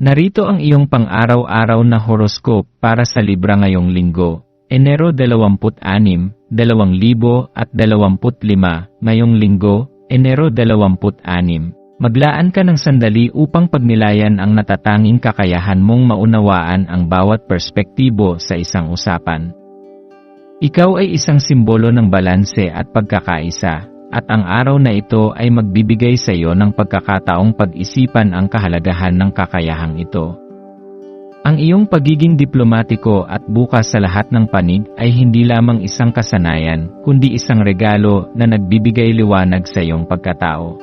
Narito ang iyong pang-araw-araw na horoscope para sa Libra ngayong linggo, Enero 26, 2025, ngayong linggo, Enero 26. Maglaan ka ng sandali upang pagnilayan ang natatanging kakayahan mong maunawaan ang bawat perspektibo sa isang usapan. Ikaw ay isang simbolo ng balanse at pagkakaisa, at ang araw na ito ay magbibigay sa iyo ng pagkakataong pag-isipan ang kahalagahan ng kakayahang ito. Ang iyong pagiging diplomatiko at bukas sa lahat ng panig ay hindi lamang isang kasanayan, kundi isang regalo na nagbibigay liwanag sa iyong pagkatao.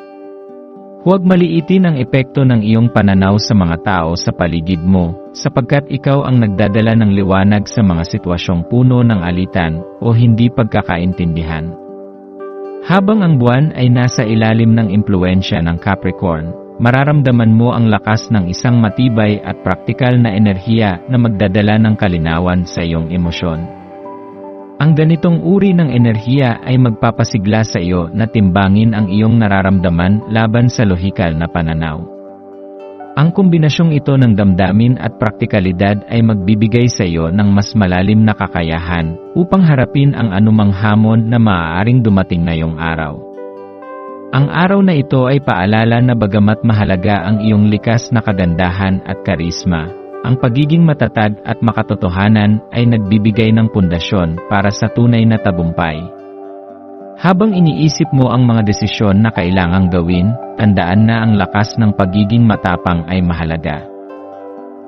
Huwag maliitin ang epekto ng iyong pananaw sa mga tao sa paligid mo, sapagkat ikaw ang nagdadala ng liwanag sa mga sitwasyong puno ng alitan o hindi pagkakaintindihan. Habang ang buwan ay nasa ilalim ng impluensya ng Capricorn, mararamdaman mo ang lakas ng isang matibay at praktikal na enerhiya na magdadala ng kalinawan sa iyong emosyon. Ang ganitong uri ng enerhiya ay magpapasigla sa iyo na timbangin ang iyong nararamdaman laban sa lohikal na pananaw. Ang kombinasyong ito ng damdamin at praktikalidad ay magbibigay sa iyo ng mas malalim na kakayahan upang harapin ang anumang hamon na maaaring dumating na iyong araw. Ang araw na ito ay paalala na bagamat mahalaga ang iyong likas na kagandahan at karisma, ang pagiging matatag at makatotohanan ay nagbibigay ng pundasyon para sa tunay na tabumpay. Habang iniisip mo ang mga desisyon na kailangang gawin, tandaan na ang lakas ng pagiging matapang ay mahalaga.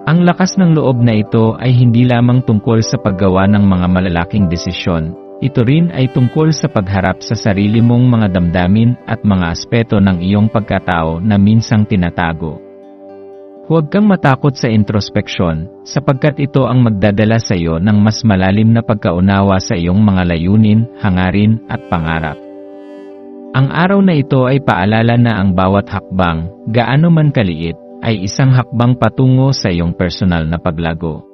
Ang lakas ng loob na ito ay hindi lamang tungkol sa paggawa ng mga malalaking desisyon, ito rin ay tungkol sa pagharap sa sarili mong mga damdamin at mga aspeto ng iyong pagkatao na minsang tinatago. Huwag kang matakot sa introspeksyon, sapagkat ito ang magdadala sa iyo ng mas malalim na pagkaunawa sa iyong mga layunin, hangarin, at pangarap. Ang araw na ito ay paalala na ang bawat hakbang, gaano man kaliit, ay isang hakbang patungo sa iyong personal na paglago.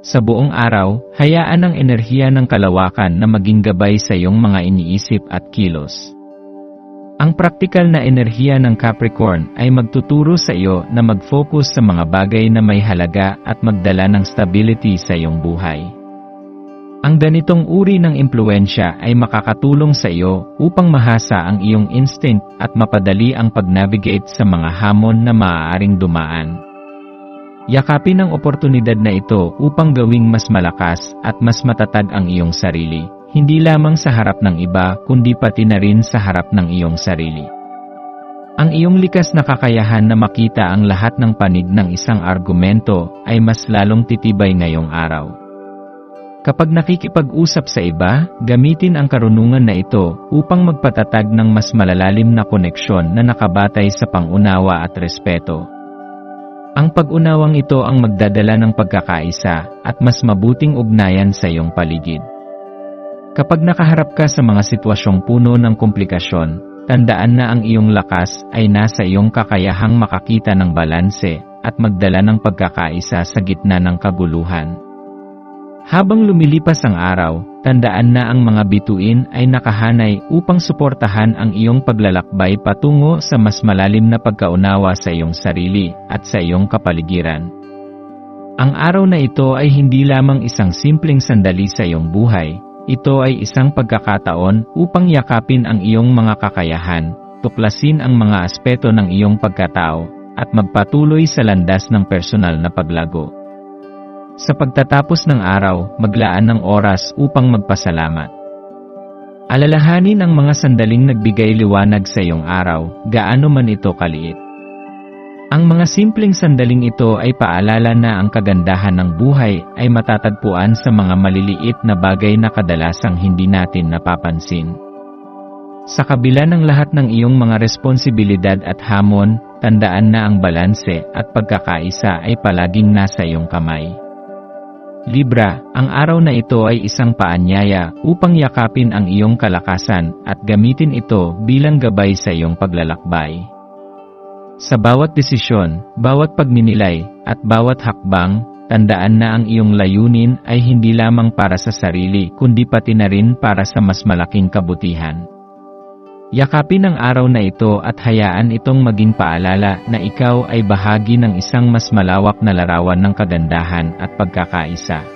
Sa buong araw, hayaan ang enerhiya ng kalawakan na maging gabay sa iyong mga iniisip at kilos. Ang praktikal na enerhiya ng Capricorn ay magtuturo sa iyo na mag-focus sa mga bagay na may halaga at magdala ng stability sa iyong buhay. Ang ganitong uri ng impluensya ay makakatulong sa iyo upang mahasa ang iyong instinct at mapadali ang pag-navigate sa mga hamon na maaaring dumaan. Yakapin ang oportunidad na ito upang gawing mas malakas at mas matatag ang iyong sarili hindi lamang sa harap ng iba kundi pati na rin sa harap ng iyong sarili. Ang iyong likas na kakayahan na makita ang lahat ng panig ng isang argumento ay mas lalong titibay ngayong araw. Kapag nakikipag-usap sa iba, gamitin ang karunungan na ito upang magpatatag ng mas malalalim na koneksyon na nakabatay sa pangunawa at respeto. Ang pag-unawang ito ang magdadala ng pagkakaisa at mas mabuting ugnayan sa iyong paligid. Kapag nakaharap ka sa mga sitwasyong puno ng komplikasyon, tandaan na ang iyong lakas ay nasa iyong kakayahang makakita ng balanse at magdala ng pagkakaisa sa gitna ng kaguluhan. Habang lumilipas ang araw, tandaan na ang mga bituin ay nakahanay upang suportahan ang iyong paglalakbay patungo sa mas malalim na pagkaunawa sa iyong sarili at sa iyong kapaligiran. Ang araw na ito ay hindi lamang isang simpleng sandali sa iyong buhay, ito ay isang pagkakataon upang yakapin ang iyong mga kakayahan, tuklasin ang mga aspeto ng iyong pagkatao, at magpatuloy sa landas ng personal na paglago. Sa pagtatapos ng araw, maglaan ng oras upang magpasalamat. Alalahanin ang mga sandaling nagbigay liwanag sa iyong araw, gaano man ito kaliit. Ang mga simpleng sandaling ito ay paalala na ang kagandahan ng buhay ay matatagpuan sa mga maliliit na bagay na kadalasang hindi natin napapansin. Sa kabila ng lahat ng iyong mga responsibilidad at hamon, tandaan na ang balanse at pagkakaisa ay palaging nasa iyong kamay. Libra, ang araw na ito ay isang paanyaya upang yakapin ang iyong kalakasan at gamitin ito bilang gabay sa iyong paglalakbay. Sa bawat desisyon, bawat pagninilay, at bawat hakbang, tandaan na ang iyong layunin ay hindi lamang para sa sarili kundi pati na rin para sa mas malaking kabutihan. Yakapin ang araw na ito at hayaan itong maging paalala na ikaw ay bahagi ng isang mas malawak na larawan ng kagandahan at pagkakaisa.